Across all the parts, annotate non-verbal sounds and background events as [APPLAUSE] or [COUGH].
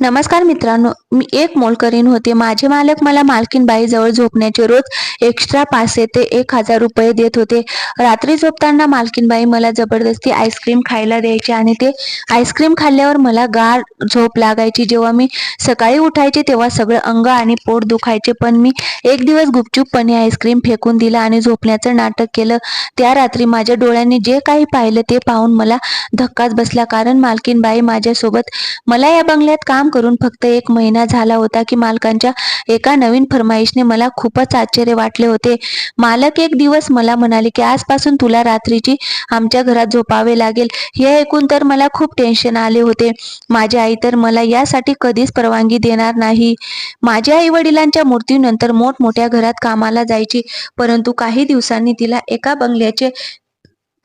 नमस्कार मित्रांनो मी एक मोलकरीण होते. माझे मालक मला मालकीनबाईजवळ झोपण्याचे रोज एक्स्ट्रा पाचशे ते एक हजार रुपये देत होते. रात्री झोपताना मालकीनबाई मला जबरदस्ती आईस्क्रीम खायला द्यायचे आणि ते आईस्क्रीम खाल्ल्यावर मला गार झोप लागायची. जेव्हा मी सकाळी उठायचे तेव्हा सगळं अंग आणि पोट दुखायचे. पण मी एक दिवस गुपचूपपणे आईस्क्रीम फेकून दिला आणि झोपण्याचं नाटक केलं. त्या रात्री माझ्या डोळ्यांनी जे काही पाहिलं ते पाहून मला धक्काच बसला. कारण मालकीनबाई माझ्यासोबत मला या बंगल्यात काम करून फक्त एक महिना झाला होता की मालकांच्या एका नवीन फरमाईशने मला खूपच आश्चर्य वाटले होते. मालक एक दिवस मला म्हणाले की आजपासून तुला रात्रीची आमच्या घरात झोपावे लागेल. हे ऐकून तर मला खूप टेन्शन आले होते. माझी आई तर मला यासाठी कधीच परवानगी देणार नाही. माझ्या आई वडिलांच्या मृत्यूनंतर मोठमोठ्या घरात कामाला जायची परंतु काही दिवसांनी तिला एका बंगल्याचे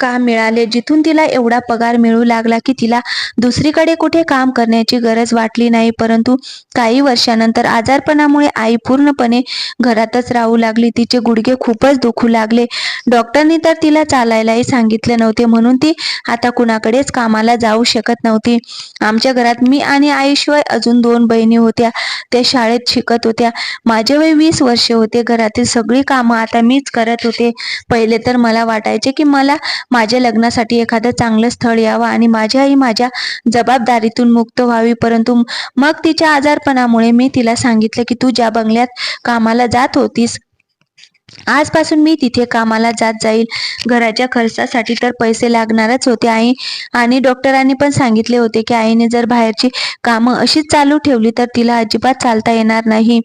काम मिळाले? जिथून तिला एवढा पगार मिळू लागला की तिला दुसरीकडे कुठे काम करण्याची गरज वाटली नाही. परंतु काही वर्षानंतर आजारपणामुळे आई पूर्णपणे घरातच राहू लागली. तिचे गुडघे खूपच दुखू लागले. डॉक्टरनी तर तिला चालायलाही सांगितले नव्हते. म्हणून ती आता कुणाकडेच कामाला जाऊ शकत नव्हती. आमच्या घरात मी आणि आईशिवाय अजून दोन बहिणी होत्या. त्या शाळेत शिकत होत्या. माझे वय वीस वर्षे होते. घरातील सगळी कामं आता मीच करत होते. पहिले तर मला वाटायचे की मला माझ्या लग्नासाठी एखादं चांगलं स्थळ यावं आणि माझी आई माझ्या जबाबदारीतून मुक्त व्हावी. परंतु मग तिच्या आजारपणामुळे मी तिला सांगितलं की तू ज्या बंगल्यात कामाला जात होतीस आजपासून मी तिथे कामाला जात जाईल. घराच्या खर्चासाठी तर पैसे लागणारच होते. आई आणि डॉक्टरांनी पण सांगितले होते की आईने जर बाहेरची कामं अशीच चालू ठेवली तर तिला अजिबात चालता येणार नाही.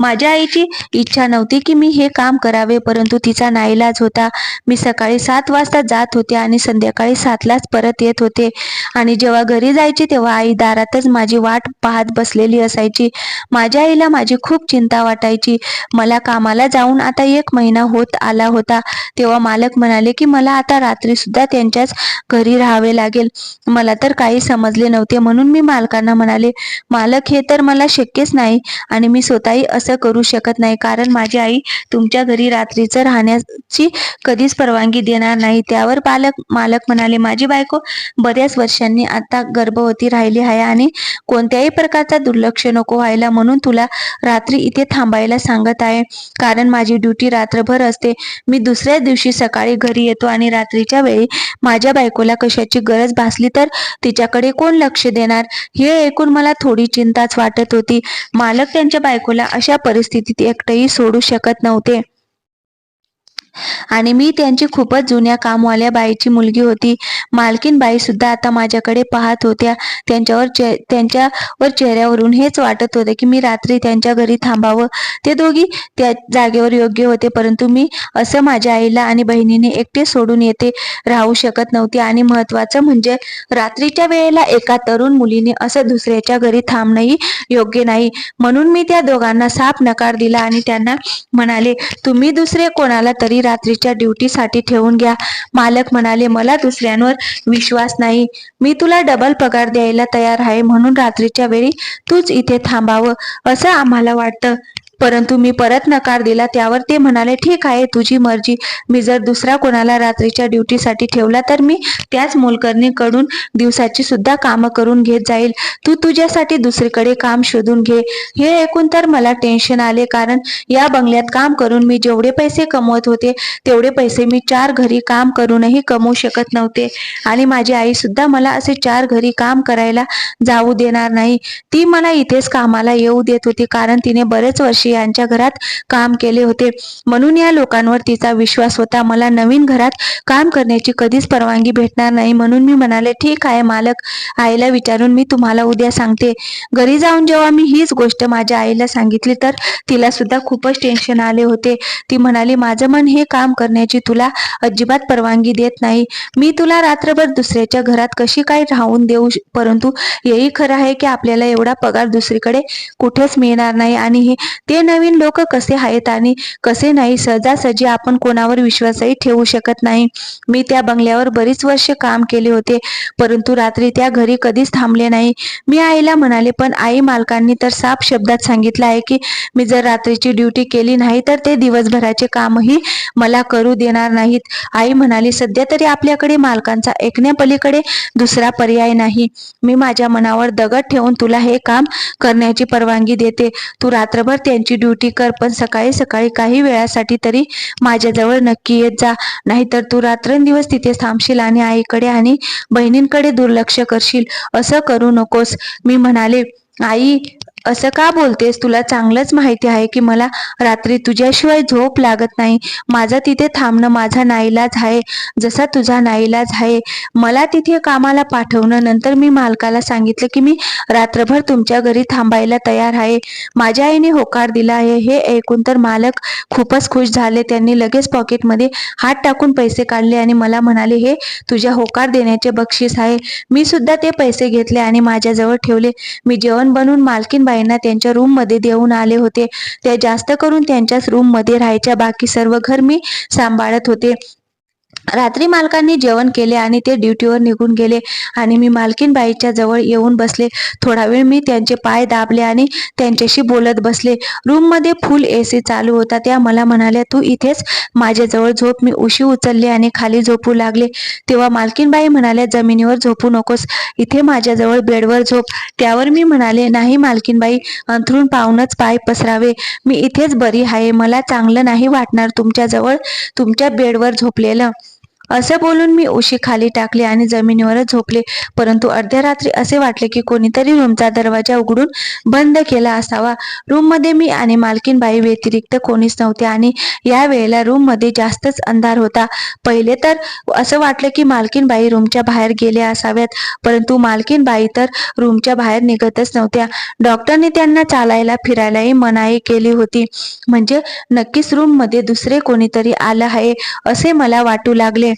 माझ्या आईची इच्छा नव्हती की मी हे काम करावे परंतु तिचा नाईलाज होता. मी सकाळी सात वाजता जात होते आणि संध्याकाळी सातलाच परत येत होते. आणि जेव्हा घरी जायचे तेव्हा आई दारातच माझी वाट पाहत बसलेली असायची. माझ्या आईला माझी खूप चिंता वाटायची. मला कामाला जाऊन आता एक महिना होत आला होता. तेव्हा मालक म्हणाले की मला आता रात्री सुद्धा त्यांच्याच घरी राहावे लागेल. मला तर काही समजले नव्हते. म्हणून मी मालकांना म्हणाले मालक हे तर मला शक्यच नाही. आणि मी स्वतःही असं करू शकत नाही. कारण माझी आई तुमच्या घरी रात्रीचं राहण्याची कधीच परवानगी देणार नाही. त्यावर पालक मालक म्हणाले माझी बायको बऱ्याच वर्षांनी आता गर्भवती राहिली आहे आणि कोणत्याही प्रकारचा दुर्लक्ष नको व्हायला म्हणून तुला रात्री इथे थांबायला सांगत आहे. कारण माझी ड्युटी रात्रभर असते. मी दुसऱ्या दिवशी सकाळी घरी येतो आणि रात्रीच्या वेळी माझ्या बायकोला कशाची गरज भासली तर तिच्याकडे कोण लक्ष देणार? हे ऐकून मला थोडी चिंताच वाटत होती. मालक त्यांच्या बायकोला अशा परिस्थितीत एकटंही सोडू शकत नव्हते. आणि मी त्यांची खूपच जुन्या कामवाल्या बाईची मुलगी होती. मालकीन बाई सुद्धा आता माझ्याकडे पाहत होत्या. त्यांच्यावर चे त्यांच्यावर चेहऱ्यावरून हेच वाटत होते की मी रात्री त्यांच्या घरी थांबावं. ते दोघी त्या जागेवर योग्य होते परंतु मी असं माझ्या आईला आणि बहिणीने एकटे सोडून येते राहू शकत नव्हते. आणि महत्वाचं म्हणजे रात्रीच्या वेळेला एका तरुण मुलीने असं दुसऱ्याच्या घरी थांबणंही योग्य नाही. म्हणून मी त्या दोघांना साफ नकार दिला आणि त्यांना म्हणाले तुम्ही दुसरे कोणाला तरी रात्रीच्या ड्युटीसाठी ठेवून घ्या. मालक म्हणाले मला दुसऱ्यांवर विश्वास नाही. मी तुला डबल पगार द्यायला तयार आहे. म्हणून रात्रीच्या वेळी तूच इथे थांबावं. असं आम्हाला वाटतं. परंतु मी परत नकार दिला त्यावर ते म्हणाले ठीक आहे तुझी मर्जी. मी जर दुसरा कोणाला रात्रीच्या ड्युटीसाठी ठेवला तर मी त्याच मोलकरणीकडून दिवसाची सुद्धा कामं करून घेत जाईल. तू तुझ्यासाठी दुसरीकडे काम शोधून घे. हे ऐकून तर मला टेन्शन आले कारण या बंगल्यात काम करून मी जेवढे पैसे कमवत होते तेवढे पैसे मी चार घरी काम करूनही कमवू शकत नव्हते. आणि माझी आई सुद्धा मला असे चार घरी काम करायला जाऊ देणार नाही. ती मला इथेच कामाला येऊ देत होती कारण तिने बरेच वर्ष यांच्या घरात काम केले होते. म्हणून या लोकांवर तिचा विश्वास होता. मला नवीन घरात काम करण्याची कधीच परवानगी भेटणार नाही. म्हणून मी म्हणाले ठीक आहे मालक. आईला विचारून मी तुम्हाला उद्या सांगते. घरी जाऊन जेव्हा मी हीच गोष्ट माझ्या आईला सांगितली तर तिला सुद्धा खूपच टेन्शन आले होते. ती म्हणाली माझं मन हे काम करण्याची तुला अजिबात परवानगी देत नाही. मी तुला रात्रभर दुसऱ्याच्या घरात कशी काय राहून देऊ परंतु हेही खरं आहे की आपल्याला एवढा पगार दुसरीकडे कुठेच मिळणार नाही. आणि हे ते हे नवीन लोक कसे आहेत आणि कसे नाही सहजासहजी आपण कोणावर विश्वासही ठेवू शकत नाही. मी त्या बंगल्यावर बरीच वर्ष काम केले होते परंतु रात्री त्या घरी कधीच थांबले नाही. मी आईला म्हणाले पण आई मालकांनी तर साफ शब्दात सांगितलं आहे की मी जर रात्रीची ड्युटी केली नाही तर ते दिवसभराचे कामही मला करू देणार नाहीत. आई म्हणाली सध्या तरी आपल्याकडे मालकांचा ऐकण्यापलीकडे दुसरा पर्याय नाही. मी माझ्या मनावर दगड ठेवून तुला हे काम करण्याची परवानगी देते. तू रात्रभर त्यांची ड्युटी कर पण सकाळी सकाळी काही वेळासाठी तरी माझ्याजवळ नक्की येत जा. नाहीतर तू रात्रंदिवस तिथे थांबशील आणि आईकडे आणि बहिणींकडे दुर्लक्ष करशील. असं करू नकोस. मी म्हणाले आई असं का बोलतेस? तुला चांगलंच माहिती आहे की मला रात्री तुझ्याशिवाय झोप लागत नाही. माझं तिथे थांबणं माझा नाईलाज आहे. जसा तुझा नाईलाज आहे. मला तिथे कामाला पाठवणं. नंतर मी मालकाला सांगितलं की मी रात्रभर तुमच्या घरी थांबायला तयार आहे. माझ्या आईने होकार दिला आहे. हे ऐकून तर मालक खूपच खुश झाले. त्यांनी लगेच पॉकेटमध्ये हात टाकून पैसे काढले आणि मला म्हणाले हे तुझ्या होकार देण्याचे बक्षीस आहे. मी सुद्धा ते पैसे घेतले आणि माझ्याजवळ ठेवले. मी जेवण बनवून मालकीन लक्ष्मीबाईंना त्यांच्या रूममध्ये देऊन आले होते. त्या जास्त करून त्यांच्याच रूममध्ये राहायच्या बाकी सर्व घर मी सांभाळत होते. रात्री मालकांनी जेवण केले आणि ते ड्युटीवर निघून गेले आणि मी मालकीन बाईच्या जवळ येऊन बसले. थोडा वेळ मी त्यांचे पाय दाबले आणि त्यांच्याशी बोलत बसले. रूममध्ये फुल फुल सी चालू होता. त्या मला म्हणाल्या तू इथेच? माझ्याजवळ झोप. मी उशी उचलली आणि खाली झोपू लागले. तेव्हा मालकीनबाई म्हणाल्या जमिनीवर झोपू नकोस. इथे माझ्याजवळ बेडवर झोप. त्यावर मी म्हणाले नाही मालकीनबाई अंथरून पाहूनच पाय पसरावे. मी इथेच बरी आहे. मला चांगलं नाही वाटणार तुमच्याजवळ तुमच्या बेडवर झोपलेलं. असं बोलून मी उशी खाली टाकली आणि जमिनीवरच झोपले. परंतु अर्ध्या रात्री असे वाटले की कोणीतरी रूमचा दरवाजा उघडून बंद केला असावा. रूममध्ये मी आणि मालकीन बाई व्यतिरिक्त कोणीच नव्हते आणि या वेळेला रूममध्ये जास्तच अंधार होता. पहिले तर असं वाटलं की मालकीन बाई रूमच्या बाहेर गेल्या असाव्यात परंतु मालकीन बाई तर रूमच्या बाहेर निघतच नव्हत्या. डॉक्टरने त्यांना चालायला फिरायलाही मनाई केली होती. म्हणजे नक्कीच रूममध्ये दुसरे कोणीतरी आलं आहे असे मला वाटू लागले.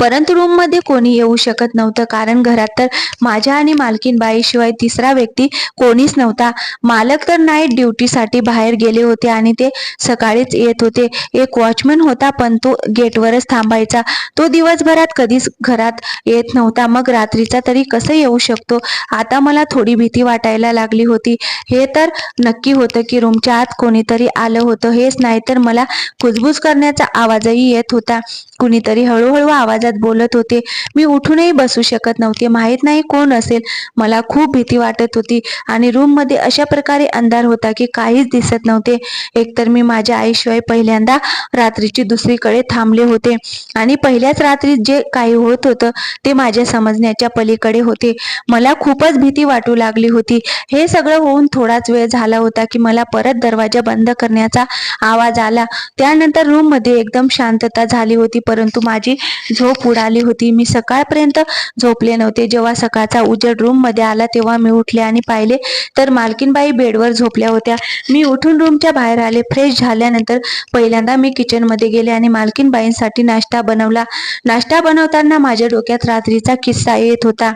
परंतु रूममध्ये कोणी येऊ शकत नव्हतं. कारण घरात तर माझ्या आणि मालकीन बाईशिवाय तिसरा व्यक्ती कोणीच नव्हता. मालक तर नाईट ड्युटीसाठी बाहेर गेले होते आणि ते सकाळीच येत होते. एक वॉचमन होता पण तो गेटवरच थांबायचा. तो दिवसभरात कधीच घरात येत नव्हता. मग रात्रीचा तरी कसं येऊ शकतो? आता मला थोडी भीती वाटायला लागली होती. हे तर नक्की होतं की रूमच्या आत कोणीतरी आलं होतं. हेच नाही तर मला कुजबुज करण्याचा आवाजही येत होता. कुणीतरी हळूहळू आवाजात बोलत होते मी उठूनही बसू शकत नव्हते माहीत नाही कोण असेल. मला खूप भीती वाटत होती आणि रूममध्ये अशा प्रकारे अंधार होता की काहीच दिसत नव्हते. एकतर मी माझ्या आईशिवाय पहिल्यांदा रात्रीची दुसरीकडे थांबले होते आणि पहिल्याच रात्री जे काही होत होतं ते माझ्या समजण्याच्या पलीकडे होते. मला खूपच भीती वाटू लागली होती. हे सगळं होऊन थोडाच वेळ झाला होता की मला परत दरवाजा बंद करण्याचा आवाज आला. त्यानंतर रूममध्ये एकदम शांतता झाली होती. परंतु माझी झोप उडाली होती. मी सकाळपर्यंत झोपले नव्हते. जेव्हा सकाळचा उजेड रूममध्ये आला तेव्हा मी उठले आणि पाहिले तर मालकीनबाई बेडवर झोपल्या होत्या. मी उठून रूमच्या बाहेर आले. फ्रेश झाल्यानंतर पहिल्यांदा मी किचनमध्ये गेले आणि मालकीनबाईंसाठी नाश्ता बनवला. नाश्ता बनवताना माझ्या डोक्यात रात्रीचा किस्सा येत होता.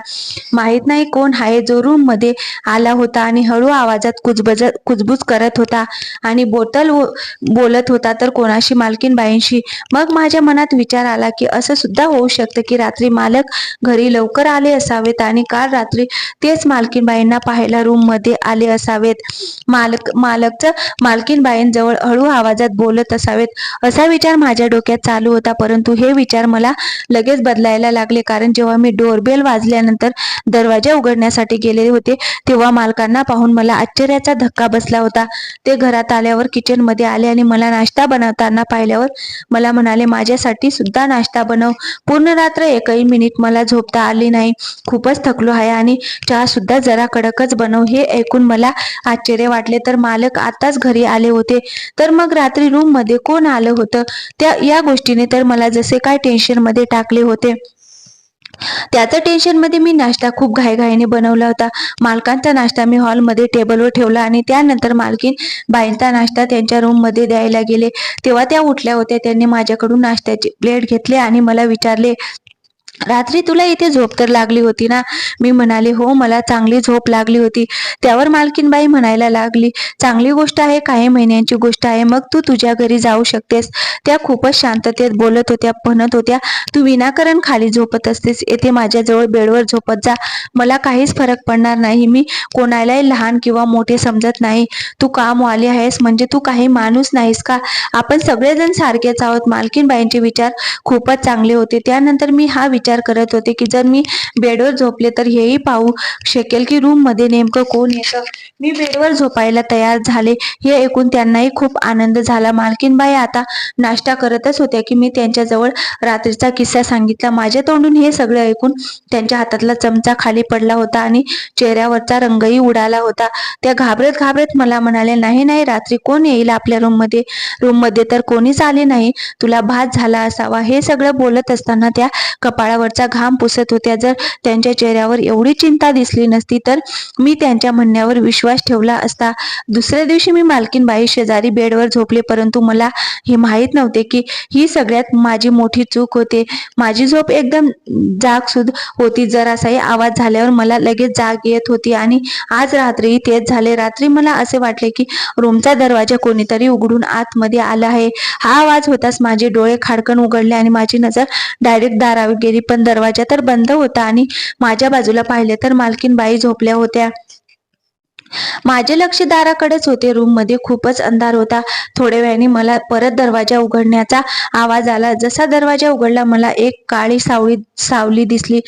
माहीत नाही कोण आहे जो रूममध्ये आला होता आणि हळू आवाजात कुजबज कुजबूज करत होता आणि बोटल बोलत होता तर कोणाशी? मालकीनबाईंशी. मग माझ्या मनात विचार आला की असं सुद्धा होऊ शकतं की रात्री मालक घरी लवकर आले असावेत आणि काल रात्री तेच मालकीनबाईंना पाहायला रूममध्ये आले असावेत. मालक मालकचं मालकीनबाईंजवळ हळू आवाजात बोलत असावेत. असा विचार माझ्या डोक्यात चालू होता परंतु हे विचार मला लगेच बदलायला लागले. कारण जेव्हा मी डोरबेल वाजल्यानंतर दरवाजा उघडण्यासाठी गेले होते तेव्हा मालकांना पाहून मला आश्चर्याचा धक्का बसला होता. ते घरात आल्यावर किचनमध्ये आले आणि मला नाश्ता बनवताना पाहिल्यावर मला म्हणाले माझ्यासाठी सुद्धा नाश्ता बनव. पूर्ण रात्र एकही मिनिट मला झोपता आली नाही. खूपच थकलो आहे आणि चहा सुद्धा जरा कडकच बनव. हे ऐकून मला आश्चर्य वाटले. तर मालक आताच घरी आले होते. तर मग रात्री रूममध्ये कोण आलं होतं? त्या या गोष्टीने तर मला जसे काय टेन्शनमध्ये टाकले होते. त्याचं टेन्शनमध्ये मी नाश्ता खूप घाईघाईने बनवला होता. मालकांचा नाश्ता मी हॉलमध्ये टेबलवर ठेवला आणि त्यानंतर मालकीन बाईंचा नाश्ता त्यांच्या रूममध्ये द्यायला गेले. तेव्हा त्या उठल्या होत्या. त्यांनी माझ्याकडून नाश्त्याची प्लेट घेतली आणि मला विचारले रात्री तुला इथे झोप तर लागली होती ना? मी म्हणाले हो मला चांगली झोप लागली होती. त्यावर मालकीनबाई म्हणायला लागली चांगली गोष्ट आहे काही महिन्यांची गोष्ट आहे मग तू तुझ्या घरी जाऊ शकतेस. त्या खूपच शांततेत बोलत होत्या म्हणत होत्या तू विनाकारण खाली झोपत असतेस येथे माझ्याजवळ बेडवर झोपत जा. मला काहीच फरक पडणार नाही मी कोणालाही लहान किंवा मोठे समजत नाही. तू कामवाली आहेस म्हणजे तू काही माणूस नाहीस का? आपण सगळेजण सारखेच आहोत. मालकीनबाईंचे विचार खूपच चांगले होते. त्यानंतर मी हा विचार करत होते की जर मी बेडवर झोपले तर हेही पाहू शकेल की रूममध्ये नेमकं कोण येतं. मी बेडवर झोपायला तयार झाले. हे ऐकून त्यांनाही खूप आनंद झाला. मालकीनबाई आता नाश्ता करतच होत्या की मी त्यांच्याजवळ रात्रीचा किस्सा सांगितला. माझ्या तोंडून हे सगळं ऐकून त्यांच्या हातातला चमचा खाली पडला होता आणि चेहऱ्यावरचा रंगही उडाला होता. त्या घाबरत घाबरत मला म्हणाले नाही नाही रात्री कोण येईल आपल्या रूममध्ये रूममध्ये रूममध्ये तर कोणीच आले नाही. तुला भात झाला असावा. हे सगळं बोलत असताना त्या कपाळावरचा घाम पुसत होत्या. जर त्यांच्या चेहऱ्यावर एवढी चिंता दिसली नसती तर मी त्यांच्या म्हणण्यावर विश्वास ठेवला असता. दुसऱ्या दिवशी मी मालकीनबाई शेजारी बेडवर झोपले परंतु मला हे माहीत नव्हते की ही सगळ्यात माझी मोठी चूक होते. माझी झोप एकदम जागसुद होती. जरासाही आवाज झाल्यावर मला लगेच जाग येत होती आणि आज रात्री तेच झाले. रात्री मला असे वाटले की रूमचा दरवाजा कोणीतरी उघडून आतमध्ये आला आहे. हा आवाज होताच माझे डोळे खाडकन उघडले आणि माझी नजर डायरेक्ट दारावर गेली. पण दरवाजा तर बंद होता आणि माझ्या बाजूला पाहिले तर मालकीनबाई झोपल्या होत्या. माझे लक्ष दाराकडेच होते. रूममध्ये खूपच अंधार होता. थोड्या वेळाने मला परत दरवाजा उघडण्याचा आवाज आला. जसा दरवाजा उघडला मला एक काळी सावळी सावली दिसली.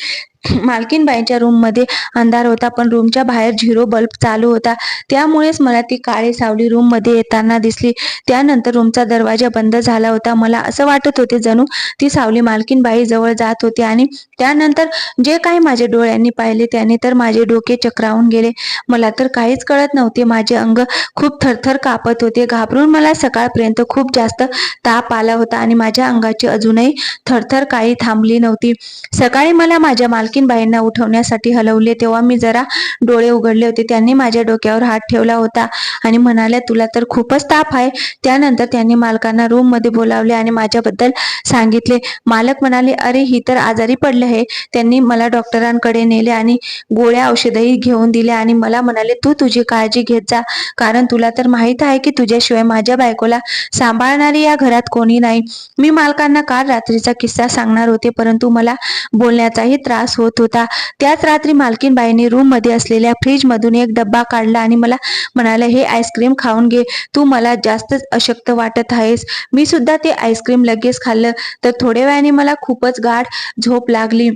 [CLEARS THROAT] मालकीनबाईंच्या रूममध्ये अंधार होता पण रूमच्या बाहेर झिरो बल्ब चालू होता. त्यामुळेच मला ती काळी सावली रूममध्ये येताना दिसली. त्यानंतर रूमचा दरवाजा बंद झाला होता. मला असं वाटत होते जणू ती सावली मालकीनबाई जवळ जात होती आणि त्यानंतर जे काही माझ्या डोळ्यांनी पाहिले त्याने तर माझे डोके चक्रावून गेले. मला तर काहीच कळत नव्हते. माझे अंग खूप थरथर कापत होते. घाबरून मला सकाळपर्यंत खूप जास्त ताप आला होता आणि माझ्या अंगाची अजूनही थरथर काही थांबली नव्हती. सकाळी मला माझ्या मालकी मालकीनबाईंना उठवण्यासाठी हलवले तेव्हा मी जरा डोळे उघडले होते. त्यांनी माझ्या डोक्यावर हात ठेवला होता आणि म्हणाल्या तुला तर खूपच ताप आहे. त्यानंतर त्यांनी मालकांना रूममध्ये बोलावले आणि माझ्याबद्दल सांगितले. मालक म्हणाले अरे ही तर आजारी पडले आहे. त्यांनी मला डॉक्टरांकडे नेले आणि गोळ्या औषधही घेऊन दिले आणि मला म्हणाले तू तुझी काळजी घेत जा कारण तुला तर माहीत आहे की तुझ्याशिवाय माझ्या बायकोला सांभाळणारी या घरात कोणी नाही. मी मालकांना काल रात्रीचा किस्सा सांगणार होते परंतु मला बोलण्याचाही त्रास होत होता त्याच रात्री मालकीनबाईने रूममध्ये असलेल्या फ्रीज मधून एक डब्बा काढला आणि मला म्हणाले हे आईस्क्रीम खाऊन घे. तू मला जास्तच अशक्त वाटत आहेस. मी सुद्धा ते आईस्क्रीम लगेच खाल्लं. तर थोड्या वेळाने मला खूपच गाढ झोप लागली.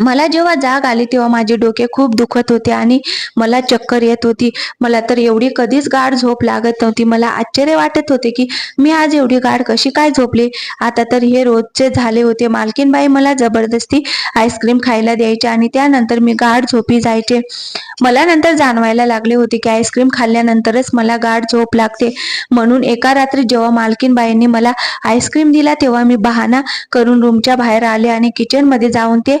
मला जेव्हा जाग आली तेव्हा माझे डोके खूप दुखत होते आणि मला चक्कर येत होती. मला तर एवढी कधीच गाढ झोप लागत नव्हती. मला आश्चर्य वाटत होते की मी आज एवढी गाढ कशी काय झोपली? आता तर हे रोजचे झाले होते. मालकीनबाई मला जबरदस्ती आईस्क्रीम खायला द्यायचे आणि त्यानंतर मी गाढ झोपी जायचे. मला नंतर जाणवायला लागले होते की आईस्क्रीम खाल्ल्यानंतरच मला गाढ झोप लागते. म्हणून एका रात्री जेव्हा मालकीनबाईंनी मला आईस्क्रीम दिला तेव्हा मी बहाणा करून रूमच्या बाहेर आले आणि किचनमध्ये जाऊन ते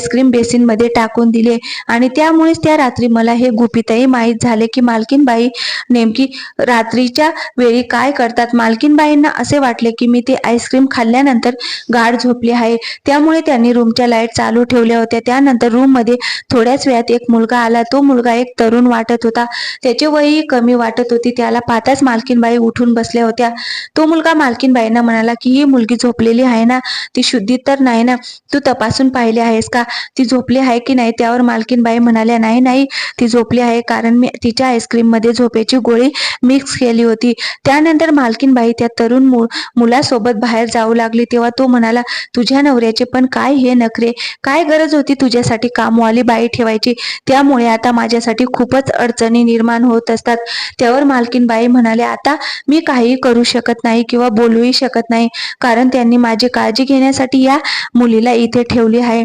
आईस्क्रीम बेसिनमध्ये टाकून दिले. आणि त्यामुळेच त्या रात्री मला हे गुपितही माहीत झाले की मालकीनबाई नेमकी रात्रीच्या वेळी काय करतात. मालकीनबाईंना असे वाटले की मी ते आईस्क्रीम खाल्ल्यानंतर गाढ झोपली आहे. त्यामुळे त्यांनी रूमच्या लाइट चालू ठेवल्या होत्या. त्यानंतर रूममध्ये थोड्याच वेळात एक मुलगा आला. तो मुलगा एक तरुण वाटत होता. त्याचे वयही कमी वाटत होती. त्याला पाहताच मालकीनबाई उठून बसल्या होत्या. तो मुलगा मालकीनबाईंना म्हणाला की ही मुलगी झोपलेली आहे ना? ती शुद्धी तर नाही ना? तू तपासून पाहिले आहेस का? ती झोपली आहे की नाही त्यावर मालकीनबाई म्हणाल्या नाही नाही ती झोपली आहे कारण मी तिच्या आईस्क्रीममध्ये झोपेची गोळी मिक्स केली होती. त्यानंतर मालकीनबाई त्या तरुण मु मुलासोबत बाहेर जाऊ लागली. तेव्हा तो म्हणाला तुझ्या नवऱ्याचे पण काय हे नखरे? काय गरज होती तुझ्यासाठी कामवाली बाई ठेवायची? त्यामुळे आता माझ्यासाठी खूपच अडचणी निर्माण होत असतात. त्यावर मालकीनबाई म्हणाले आता मी काही करू शकत नाही किंवा बोलूही शकत नाही. कारण त्यांनी माझी काळजी घेण्यासाठी या मुलीला इथे ठेवली आहे.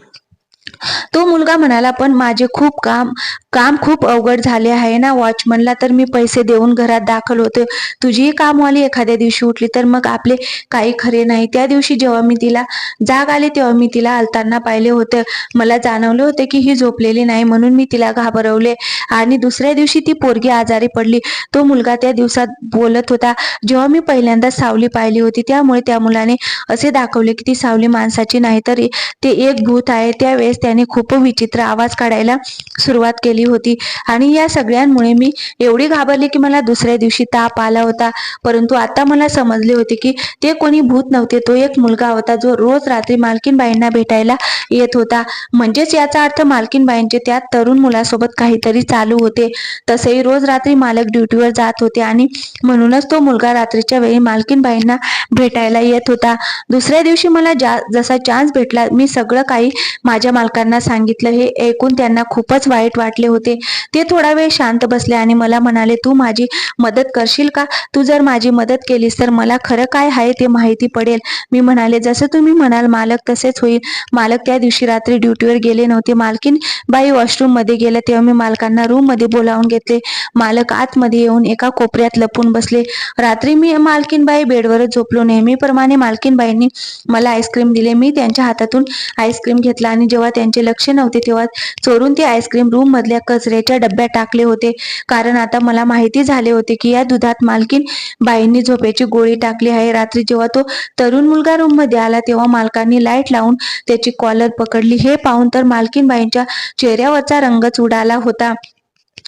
तो मुलगा म्हणाला पण माझे खूप काम काम खूप अवघड झाले आहे ना वॉचमनला तर मी पैसे देऊन घरात दाखल होते. तुझीही कामवाली एखाद्या दिवशी उठली तर मग आपले काही खरे नाही. त्या दिवशी जेव्हा मी तिला जाग आली तेव्हा मी तिला आलताना पाहिले होते. मला जाणवले होते की ही झोपलेली नाही म्हणून मी तिला घाबरवले. आणि दुसऱ्या दिवशी ती पोरगी आजारी पडली. तो मुलगा त्या दिवसात बोलत होता जेव्हा मी पहिल्यांदा सावली पाहिली होती त्यामुळे त्या मुलाने असे दाखवले की ती सावली माणसाची नाही तर ते एक भूत आहे. त्यावेळेस त्या त्याने खूप विचित्र आवाज काढायला सुरुवात केली होती. आणि या सगळ्यांमुळे मी एवढी घाबरली की मला दुसऱ्या दिवशी ताप आला होता. परंतु आता मला समजले होते की ते कोणी भूत नव्हते. तो एक मुलगा होता जो रोज रात्री मालकीनबाईंना भेटायला येत होता. म्हणजेच याचा अर्थ मालकीनबाईंचे त्या तरुण मुलासोबत काहीतरी चालू होते. तसेही रोज रात्री मालक ड्युटीवर जात होते आणि म्हणूनच तो मुलगा रात्रीच्या वेळी मालकीनबाईंना भेटायला येत होता. दुसऱ्या दिवशी मला जा जसा चान्स भेटला मी सगळं काही माझ्या मालका मालकांना सांगितलं हे ऐकून त्यांना खूपच वाईट वाटले होते. ते थोडा वेळ शांत बसले आणि मला म्हणाले तू माझी मदत करशील का? तू जर माझी मदत केलीस तर मला खरं काय आहे ते माहिती पडेल. मी म्हणाले जसं तुम्ही म्हणाल मालक तसेच होईल. मालक त्या दिवशी रात्री ड्युटीवर गेले नव्हते. मालकीन बाई वॉशरूममध्ये गेल्या तेव्हा मी मालकांना रूममध्ये बोलावून घेतले. मालक आतमध्ये येऊन एका कोपऱ्यात लपून बसले. रात्री मी मालकीनबाई बेडवरच झोपलो. नेहमीप्रमाणे मालकीनबाईंनी मला आईस्क्रीम दिले. मी त्यांच्या हातातून आईस्क्रीम घेतला आणि जेव्हा त्यांचे लक्ष नव्हते तेव्हा चोरून ते आईस्क्रीम रूम मधल्या कचऱ्याच्या डब्यात टाकले होते. कारण आता मला माहिती झाले होते की या दुधात मालकीन बाईंनी झोपेची गोळी टाकली आहे. रात्री जेव्हा तो तरुण मुलगा रूममध्ये आला तेव्हा मालकांनी लाइट लावून त्याची कॉलर पकडली. हे पाहून तर मालकीन बाईंच्या चेहऱ्यावरचा रंगच उडाला होता.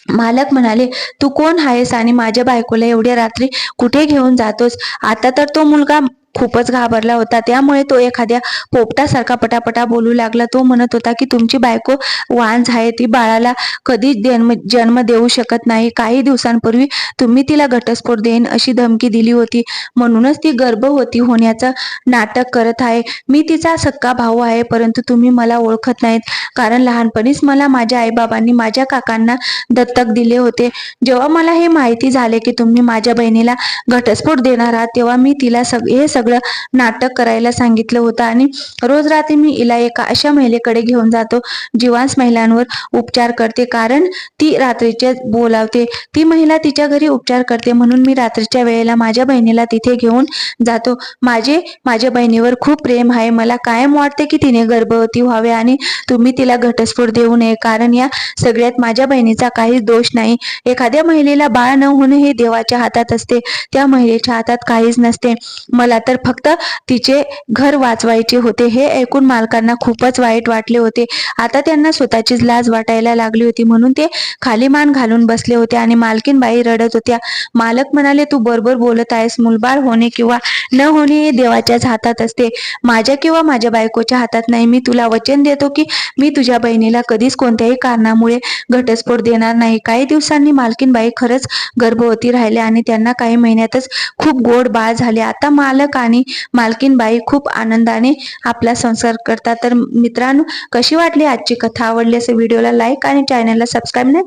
मालक म्हणाले तू कोण आहेस आणि माझ्या बायकोला एवढ्या रात्री कुठे घेऊन जातोस? आता तर तो मुलगा खूपच घाबरला होता. त्यामुळे तो एखाद्या पोपटासारखा पटापटा बोलू लागला. तो म्हणत होता की तुमची बायको वांझ आहे. ती बाळाला कधीच जन्म जन्म देऊ शकत नाही. काही दिवसांपूर्वी तुम्ही तिला घटस्फोट देईन अशी धमकी दिली होती. म्हणूनच ती गर्भवती होण्याचं नाटक करत आहे. मी तिचा सक्का भाऊ आहे परंतु तुम्ही मला ओळखत नाहीत. कारण लहानपणीच मला माझ्या आईबाबांनी माझ्या काकांना दत्तक दिले होते. जेव्हा मला हे माहिती झाले की तुम्ही माझ्या बहिणीला घटस्फोट देणार आहात तेव्हा मी तिला सग हे सगळं नाटक करायला सांगितलं होतं. आणि रोज रात्री मी इला एका अशा महिलेकडे घेऊन जातो जीवांस महिलांवर उपचार करते. कारण ती रात्रीचे बोलावते. ती महिला तिच्या घरी उपचार करते म्हणून मी रात्रीच्या वेळेला माझ्या बहिणीला तिथे घेऊन जातो. माझे माझ्या बहिणीवर खूप प्रेम आहे. मला कायम वाटते की तिने गर्भवती व्हावे आणि तुम्ही तिला घटस्फोट देऊ नये. कारण या सगळ्यात माझ्या बहिणीचा काहीच दोष नाही. एखाद्या महिलेला बाळ न होणे हे देवाच्या हातात असते. त्या महिलेच्या हातात काहीच नसते. मला तर फक्त तिचे घर वाचवायचे होते. हे ऐकून मालकांना खूपच वाईट वाटले होते. आता त्यांना स्वतःचीच लाज वाटायला लागली होती. म्हणून ते खाली मान घालून बसले होते आणि मालकीन बाई रडत होत्या. मालक म्हणाले तू बरोबर बोलत आहेस. मुलबाळ होणे किंवा न होणे हे देवाच्याच हातात असते. माझ्या किंवा माझ्या बायकोच्या हातात नाही. मी तुला वचन देतो की मी तुझ्या बहिणीला कधीच कोणत्याही कारणामुळे घटस्फोट देणार नाही. काही दिवसांनी मालकीनबाई खरंच गर्भवती राहिले आणि त्यांना काही महिन्यातच खूप गोड बाळ झाले. आता मालक आणि मालकीनबाई खूप आनंदाने आपला संसार करतात. तर मित्रांनो कशी वाटली आजची कथा? आवडली असं व्हिडिओला लाईक आणि चॅनलला सबस्क्राईब नाही?